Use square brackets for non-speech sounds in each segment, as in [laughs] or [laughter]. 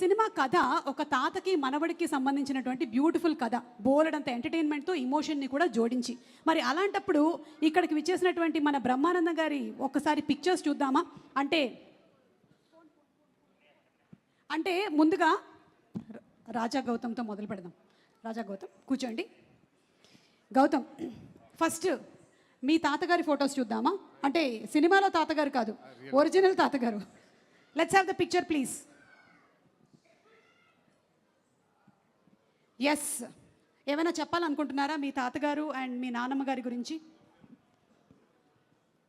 Cinema కథ ఒక తాతకి మనవడికి సంబంధించినటువంటి బ్యూటిఫుల్ కథ. బోలెడంత ఎంటర్టైన్మెంట్తో ఇమోషన్ని కూడా జోడించి. మరి అలాంటప్పుడు ఇక్కడికి విచ్చేసినటువంటి మన బ్రహ్మానందం గారి ఒక్కసారి పిక్చర్స్ చూద్దామా? అంటే అంటే ముందుగా రాజా గౌతమ్తో మొదలు పెడదాం. రాజా గౌతమ్ కూర్చోండి. గౌతమ్ ఫస్ట్ మీ తాతగారి ఫొటోస్ చూద్దామా? అంటే సినిమాలో తాతగారు కాదు ఒరిజినల్ తాతగారు. Let's have the picture please yes ఏమైనా చెప్పాలనుకుంటున్నారా మీ తాతగారు అండ్ మీ నాన్నమ్మ గారి గురించి?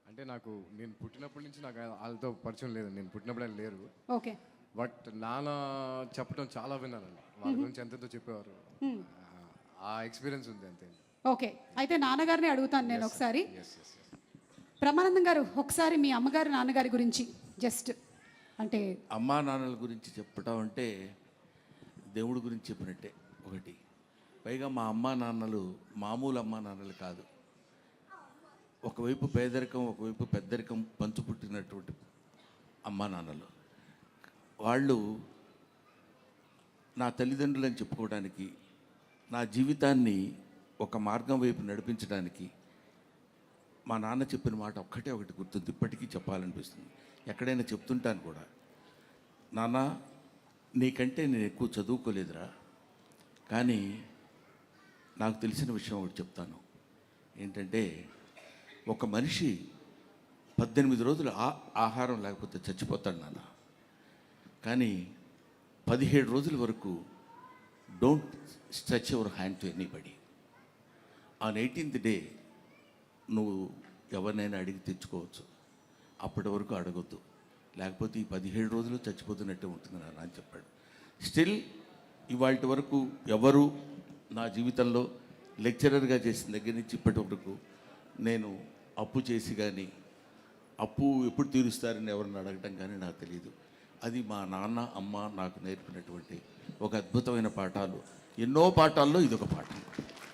అంటే నాకు నేను పుట్టినప్పటి నుంచి నాకు వాళ్ళతో పరిచయం లేదు. నేను పుట్టినప్పుడు ఆయన లేరు. ఓకే బట్ నాన్న చెప్పడం చాలా విన్నానండి. వాళ్ళ గురించి ఎంతెంతో చెప్పేవారు. ఆ- ఆ ఎక్స్పీరియన్స్ ఉంది అంతే. ఓకే అయితే నాన్నగారిని అడుగుతాను నేను ఒకసారి. బ్రహ్మానందం గారు ఒకసారి మీ అమ్మగారు నాన్నగారి గురించి జస్ట్ అంటే అమ్మా నాన్నల గురించి చెప్పటం అంటే దేవుడి గురించి చెప్పినట్టే. ఒకటి. పైగా మా అమ్మా నాన్నలు మామూలు అమ్మా నాన్నలు కాదు. ఒకవైపు పేదరికం ఒకవైపు పెద్దరికం పంచు పుట్టినటువంటి అమ్మా నాన్నలు. వాళ్ళు నా తల్లిదండ్రులని చెప్పుకోవడానికి నా జీవితాన్ని ఒక మార్గం వైపు నడిపించడానికి మా నాన్న చెప్పిన మాట ఒక్కటే ఒకటి గుర్తుంది. ఇప్పటికీ చెప్పాలనిపిస్తుంది. ఎక్కడైనా చెప్తుంటాను కూడా. నాన్న నీకంటే నేను ఎక్కువ చదువుకోలేదురా. కానీ నాకు తెలిసిన విషయం ఒకటి చెప్తాను. ఏంటంటే ఒక మనిషి పద్దెనిమిది రోజులు ఆ ఆహారం లేకపోతే చచ్చిపోతాడు నాన్న. కానీ పదిహేడు రోజుల వరకు don't stretch your hand to anybody. On eighteenth day నువ్వు ఎవరినైనా అడిగి తెచ్చుకోవచ్చు. అప్పటి వరకు అడగొద్దు. లేకపోతే ఈ పదిహేడు రోజులు చచ్చిపోతున్నట్టే ఉంటుంది నాన్న అని చెప్పాడు. స్టిల్ ఇవాళ వరకు ఎవరు నా జీవితంలో లెక్చరర్గా చేసిన దగ్గర నుంచి ఇప్పటి వరకు నేను అప్పు చేసి కానీ అప్పు ఎప్పుడు తీరుస్తారని ఎవరిని అడగటం కానీ నాకు తెలియదు అది మా నాన్న అమ్మ నాకు నేర్పినటువంటి ఒక అద్భుతమైన పాఠాలు. ఎన్నో పాఠాల్లో ఇదొక పాఠం.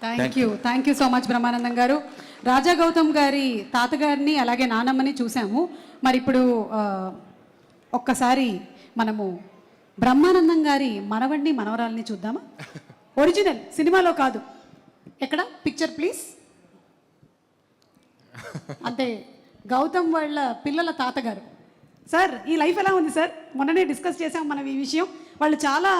Thank you thank you so much Brahmanandam garu. Raja Gautham గారి తాతగారిని అలాగే నానమ్మని చూసాము. మరి ఇప్పుడు ఒక్కసారి మనము బ్రహ్మానందం గారి మనవడిని మనవరాల్ని చూద్దామా? ఒరిజినల్ సినిమాలో కాదు. ఎక్కడ? పిక్చర్ ప్లీజ్ అంటే గౌతమ్ వాళ్ళ పిల్లల తాతగారు. సార్ ఈ లైఫ్ ఎలా ఉంది సార్ మొన్ననే డిస్కస్ చేసాం మనం ఈ విషయం. వాళ్ళు చాలా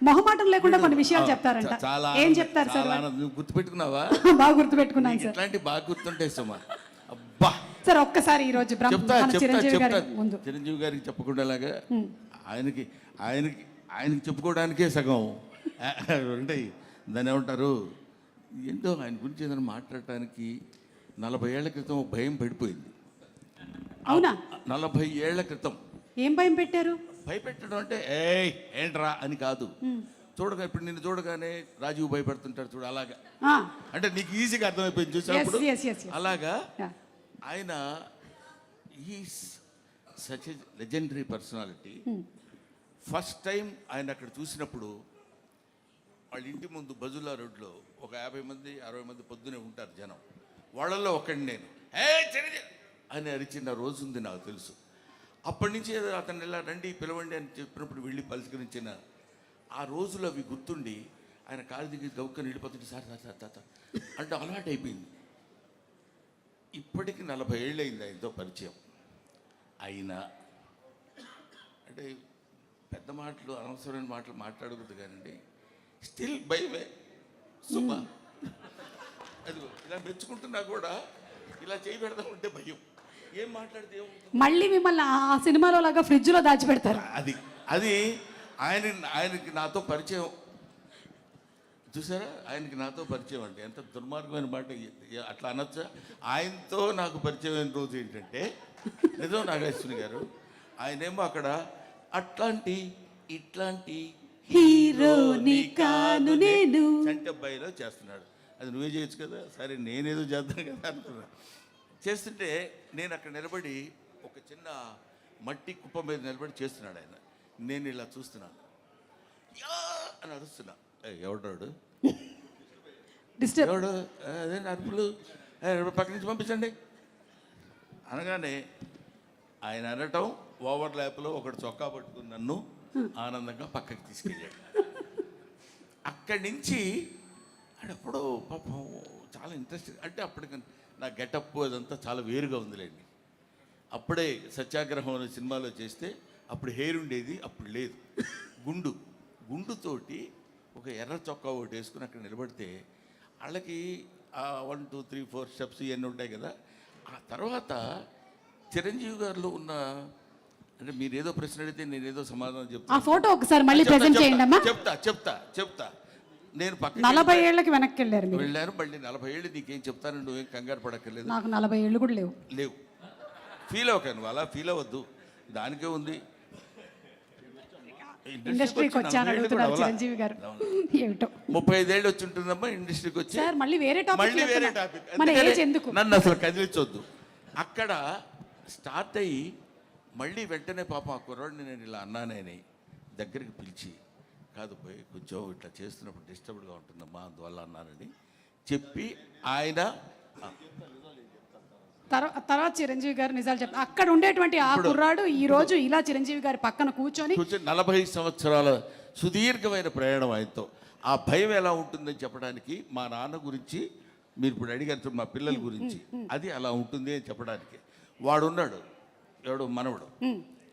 మొహమాటం లేకుండా కొన్ని విషయాలు చెప్తారంట. చాలా ఏం చెప్తారు సార్ చాలా ఆనందం. నువ్వు గుర్తుపెట్టుకున్నావా? [laughs] బాగా గుర్తుపెట్టుకున్నాను సార్ ఇట్లాంటి బాగా గుర్తుంటాయి సుమా. అబ్బా! సార్ ఒక్కసారి ఈ రోజు బ్రహ్మ చెప్తా మన చెప్తా చిరంజీవి గారి ముందు. చిరంజీవి గారికి చెప్పకుండాలాగా ఆయనకి ఆయనకి ఆయనకి చెప్పుకోవడానికే సగం. [laughs] ఉంటాయి దాన్ని ఏమంటారు? ఏంటో ఆయన గురించి ఏదైనా మాట్లాడటానికి నలభై ఏళ్ళ క్రితం భయం పడిపోయింది. అవునా? నలభై ఏళ్ళ క్రితం. ఏం భయం పెట్టారు? భయపెట్టడం అంటే ఏయ్ ఏంట్రా? అని కాదు. చూడగా ఇప్పుడు నిన్ను చూడగానే రాజీవ్ భయపెడుతుంటాడు చూడు అలాగా. అంటే నీకు ఈజీగా అర్థమైపోయింది చూసినప్పుడు yes. అలాగా. ఆయన ఈ such legendary personality. First time ఆయన అక్కడ చూసినప్పుడు వాళ్ళ ఇంటి ముందు బజుల్లా రోడ్లో ఒక యాభై మంది అరవై మంది పొద్దునే ఉంటారు జనం. వాళ్ళల్లో ఒకటి నేను. ఏ చిరంజీవి! అని అరిచిన రోజు ఉంది నాకు తెలుసు. అప్పటి నుంచి అతను ఇలా రండి పిలవండి అని చెప్పినప్పుడు వెళ్ళి పలకరించిన ఆ రోజులు అవి గుర్తుండి ఆయన కాలు దిగి గౌక్కని వెళ్ళిపోతుంది సార్ సార్ సార్ తాత అంటే అలవాటు అయిపోయింది ఇప్పటికి నలభై ఏళ్ళు అయింది ఆయనతో పరిచయం. అయినా అంటే పెద్ద మాటలు అనవసరమైన మాటలు మాట్లాడకూడదు కానండి. స్టిల్ భయమే సుమ అది ఇలా మెచ్చుకుంటున్నా కూడా ఇలా చేయి పెడదాం ఉంటే భయం. ఏం మాట్లాడితే ఏమవుతుంది? మళ్ళీ మిమ్మల్ని ఆ సినిమాలో లాగా ఫ్రిడ్జ్లో దాచిపెడతారు. అది అది ఆయన ఆయనకి నాతో పరిచయం. చూసారా? ఆయనకి నాతో పరిచయం అంటే ఎంత దుర్మార్గమైన మాట అట్లా అనొచ్చా? ఆయనతో నాకు పరిచయమైన రోజు ఏంటంటే నిజం నాగేశ్వరి గారు ఆయనేమో అక్కడ అట్లాంటి ఇట్లాంటి హీరోని కాను నేను. చంటబ్బాయిలో చేస్తున్నాడు. అది నువ్వే చేయొచ్చు కదా? సరే నేనేదో చేద్దాను కదా అనుకున్నా. చేస్తుంటే నేను అక్కడ నిలబడి ఒక చిన్న మట్టి కుప్ప మీద నిలబడి చేస్తున్నాడు ఆయన. నేను ఇలా చూస్తున్నాను. యా! అని అరుస్తున్నా. "ఏ, ఎవడాడు ఎవడు? "ఏ, అదే అరుపులు "ఏ, పక్క నుంచి పంపించండి. అనగానే ఆయన అనటం ఓవర్ ల్యాప్లో ఒకడు చొక్కా పట్టుకుని నన్ను ఆనందంగా పక్కకి తీసుకెళ్ళాడు. అక్కడి నుంచి ఆడప్పుడు పాపం చాలా ఇంట్రెస్ట్ అంటే అప్పటికి నా గెటప్ అదంతా చాలా వేరుగా ఉందిలేండి. అప్పుడే సత్యాగ్రహం అనే సినిమాలో చేస్తే అప్పుడు హెయిర్ ఉండేది అప్పుడు లేదు. గుండు గుండుతోటి ఒక ఎర్ర చొక్కా ఒకటి వేసుకుని అక్కడ నిలబడితే వాళ్ళకి one two three four steps ఇవన్నీ ఉంటాయి కదా. ఆ తర్వాత చిరంజీవి గారిలో ఉన్న అంటే మీరు ఏదో ప్రశ్న అడిగితే నేను ఏదో సమాధానం ఆ చెప్తాను ఫోటో ఒకసారి మళ్ళీ చెప్తా, ప్రెజెంట్ చెప్తా, చేయండి అమ్మా చెప్తా చెప్తా చెప్తా. నేను పక్కకి నలభై ఏళ్ళకి వెనక్కి వెళ్ళారు మీరు. వెళ్ళాను మళ్ళీ నలభై ఏళ్ళు నీకేం చెప్తాను నువ్వేం కంగారు పడక్కర్లేదు. నాకు నలభై ఏళ్ళు కూడా లేవు. లేవు. ఫీల్ అవ్వక నువ్వు అలా ఫీల్ అవ్వద్దు. దానికే ఉంది. ఇండస్ట్రీకి వచ్చి వచ్చాను అడుగుతున్నారు చిరంజీవి గారు. ఏమిటో. ముప్పై ఐదేళ్ళు వచ్చి ఉంటుందమ్మా ఇండస్ట్రీకి వచ్చి. సార్ మళ్ళీ వేరే టాపిక్ మళ్ళీ వేరే టాపిక్ మన ఏజ్ ఎందుకు? నన్ను అసలు కదిలించొద్దు. అక్కడ స్టార్ట్ అయ్యి మళ్ళీ వెంటనే పాప ఆ కుర్రాడిని నేను ఇలా అన్నానని దగ్గరికి పిలిచి కాదు పోయి కొంచెం ఇట్లా చేస్తున్నప్పుడు డిస్టర్బ్డ్గా ఉంటుందమ్మా అందువల్ల అన్నానని చెప్పి ఆయన తర్వాత చిరంజీవి గారు నిజాలు చెప్తారు అక్కడ ఉండేటువంటి ఆ కుర్రాడు ఈ రోజు ఇలా చిరంజీవి గారి పక్కన కూర్చొని కూర్చొని నలభై సంవత్సరాల సుదీర్ఘమైన ప్రయాణం ఆయనతో. ఆ భయం ఎలా ఉంటుందని చెప్పడానికి మా నాన్న గురించి మీరు ఇప్పుడు అడిగారు మా పిల్లల గురించి అది అలా ఉంటుంది అని చెప్పడానికి. వాడున్నాడు. ఎవడు? మనవడు.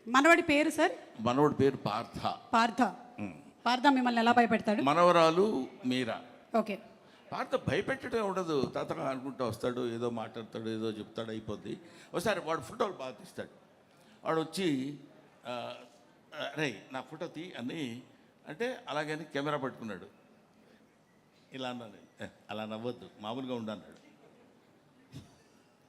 మనవడి పేరు సార్? మనవడి పేరు పార్థ. పార్థ. పార్థ మిమ్మల్ని ఎలా భయపెడతాడు? మనవరాలు మీరా. ఓకే. పార్థ భయపెట్టడం ఉండదు. తాత అనుకుంటూ వస్తాడు ఏదో మాట్లాడతాడు ఏదో చెప్తాడు అయిపోద్ది. ఒకసారి వాడు ఫోటోలు బాగా తీస్తాడు. వాడు వచ్చి "ఆ, రే నా ఫోటో తీ అని అంటే అలాగని కెమెరా పట్టుకున్నాడు. ఇలా అన్నాడు. "ఏ, అలా నవ్వద్దు. మామూలుగా ఉండు" అన్నాడు.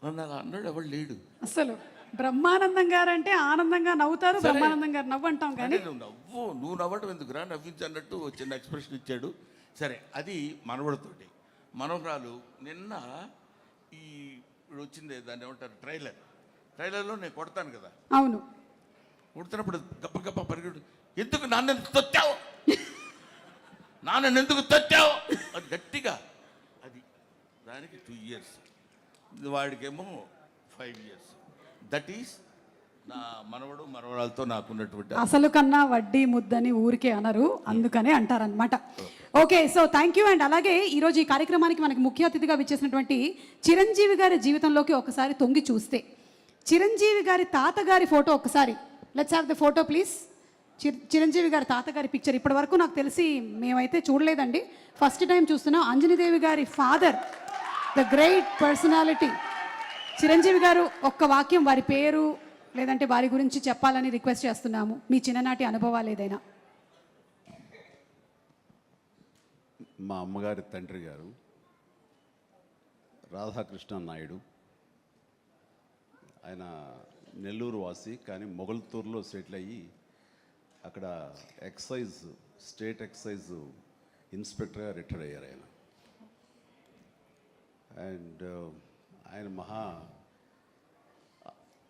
నన్ను అలా అన్నాడు ఎవడు లేడు. అసలు బ్రహ్మానందం గారు అంటే ఆనందంగా నవ్వుతారు బ్రహ్మానందం గారు నవ్వు అంటాం కానీ నువ్వు నవ్వు నువ్వు నవ్వడం ఎందుకురా నవ్వించు అన్నట్టు చిన్న ఎక్స్ప్రెషన్ ఇచ్చాడు. సరే అది మనవడితోటి. మనవరాలు నిన్న ఈ ఇప్పుడు వచ్చింది దాన్ని ఏమంటారు? ట్రైలర్. ట్రైలర్లో నేను కొడతాను కదా. అవును. కొడుతున్నప్పుడు గప్ప గప్ప పరిగెడు ఎందుకు నాన్న తొచ్చావు నాన్న ఎందుకు తొచ్చావు అది గట్టిగా. అది దానికి టూ ఇయర్స్ వాడికేమో ఫైవ్ ఇయర్స్ దట్ ఈస్ నా మనవడు మనవరాలతో నాకున్నటువంటి అసలు కన్నా వడ్డీ ముద్దని ఊరికే అనరు అందుకనే అంటారనమాట okay so thank you and అలాగే ఈరోజు ఈ కార్యక్రమానికి మనకి ముఖ్య అతిథిగా విచ్చేసినటువంటి చిరంజీవి గారి జీవితంలోకి ఒకసారి తొంగి చూస్తే. చిరంజీవి గారి తాతగారి ఫోటో ఒకసారి. Let's have the photo please Chiranjeevi garu తాతగారి పిక్చర్ ఇప్పటి వరకు నాకు తెలిసి మేమైతే చూడలేదండి. ఫస్ట్ టైం చూస్తున్నాం. Anjanidevi garu father the great personality Chiranjeevi garu ఒక్క వాక్యం వారి పేరు లేదంటే వారి గురించి చెప్పాలని రిక్వెస్ట్ చేస్తున్నాము. మీ చిన్ననాటి అనుభవాలు ఏదైనా? మా అమ్మగారి తండ్రి గారు రాధాకృష్ణ నాయుడు ఆయన నెల్లూరు వాసి కానీ మొగల్తూరులో సెటిల్ అయ్యి అక్కడ ఎక్సైజ్ స్టేట్ ఎక్సైజ్ ఇన్స్పెక్టర్గా రిటైర్ అయ్యారు ఆయన. అండ్ ఆయన మహా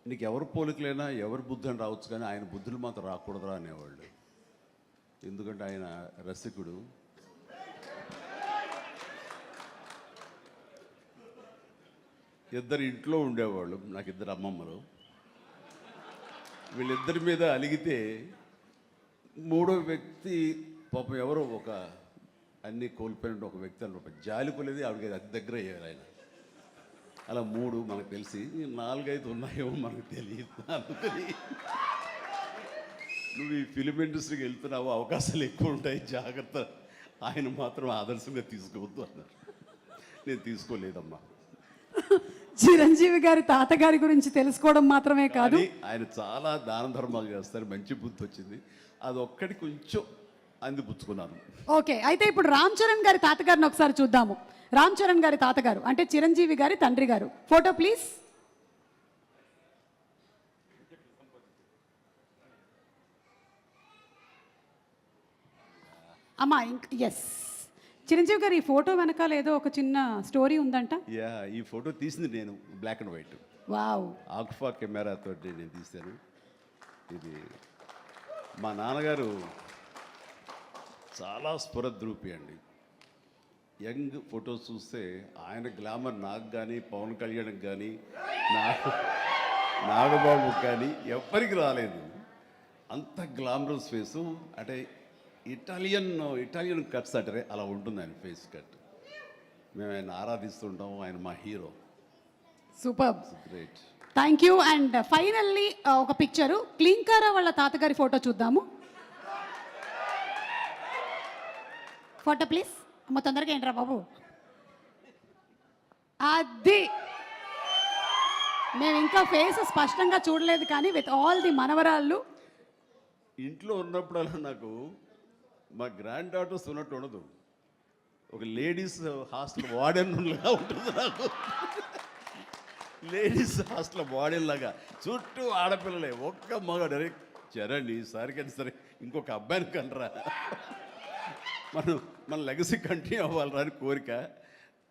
నీకు ఎవరు పోలికలైనా ఎవరి బుద్ధి అని రావచ్చు కానీ ఆయన బుద్ధులు మాత్రం రాకూడదురా అనేవాళ్ళు. ఎందుకంటే ఆయన రసికుడు. ఇద్దరు ఇంట్లో ఉండేవాళ్ళు నాకు ఇద్దరు అమ్మమ్మలు. వీళ్ళిద్దరి మీద అలిగితే మూడో వ్యక్తి పాపం ఎవరో ఒక అన్ని కోల్పోయిన ఒక వ్యక్తి అని ఒక జాలిపోలేదు ఆవిడకి అతి దగ్గర అయ్యారు ఆయన. అలా మూడు మనకు తెలిసి నాలుగైదు ఉన్నాయేమో మనకు తెలియదు. అందుకని నువ్వు ఈ ఫిలిం ఇండస్ట్రీకి వెళ్తున్నావు అవకాశాలు ఎక్కువ ఉంటాయి జాగ్రత్త. ఆయన మాత్రం ఆదర్శంగా తీసుకోవద్దు అన్నారు. నేను తీసుకోలేదమ్మా. చిరంజీవి గారి తాతగారి గురించి తెలుసుకోవడం మాత్రమే కాదు. ఆయన చాలా దాన ధర్మాలు చేస్తారు మంచి బుద్ధి వచ్చింది. అది ఒక్కటి కొంచెం అందిపుచ్చుకున్నాను. ఓకే అయితే ఇప్పుడు రామ్ చరణ్ గారి తాతగారిని ఒకసారి చూద్దాము. రామ్ చరణ్ గారి తాతగారు అంటే చిరంజీవి గారి తండ్రి గారు. Photo please. అమ్మా ఎస్ చిరంజీవి గారు ఈ ఫోటో వెనకాల ఏదో ఒక చిన్న స్టోరీ ఉందంట? యా ఈ ఫోటో తీసింది నేను black and white wow. Agfa కెమెరాతో నేను తీశాను. ఇది మా నాన్నగారు చాలా స్ఫురద్రూపి అండి. యంగ్ ఫొటోస్ చూస్తే ఆయన గ్లామర్ నాకు కానీ పవన్ కళ్యాణ్కి కానీ నాకు నాగబాబుకి కానీ ఎవ్వరికి రాలేదు. అంత గ్లామరస్ ఫేసు అంటే ఇటాలియన్ ఇటాలియన్ కట్స్ అంటారే అలా ఉంటుంది ఆయన ఫేస్ కట్. మేము ఆయన ఆరాధిస్తుంటాం ఆయన మా hero. Super. Great thank you and finally ఒక పిక్చరు క్లీంకారా వాళ్ళ తాతగారి ఫోటో చూద్దాము. Photo please. అమ్మ తొందరగా ఏంట్రా బాబు? అది మేము ఇంకా ఫేస్ స్పష్టంగా చూడలేదు కానీ విత్ ఆల్ ది మనవరాళ్ళు. ఇంట్లో ఉన్నప్పుడల్లా నాకు మా గ్రాండ్ డాటర్స్ ఉన్నట్టు ఉండదు. ఒక లేడీస్ హాస్టల్ వార్డెన్ లాగా ఉంటుంది నాకు. లేడీస్ హాస్టల్ వార్డెన్ లాగా. చుట్టూ ఆడపిల్లలే. ఒక్క మగాడు. అరే చరణ్ ఈసారికైనా సరే ఇంకొక అబ్బాయిని కనరా. మనం మన లెగసీ కంటిన్యూ అవ్వాలని అని కోరిక.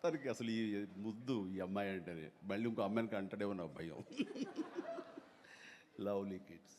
తనకి అసలు ఈ ముద్దు ఈ అమ్మాయి అంటేనే. మళ్ళీ ఇంకో అమ్మాయిని అంటాడేమో నా భయం. [laughs] Lovely kids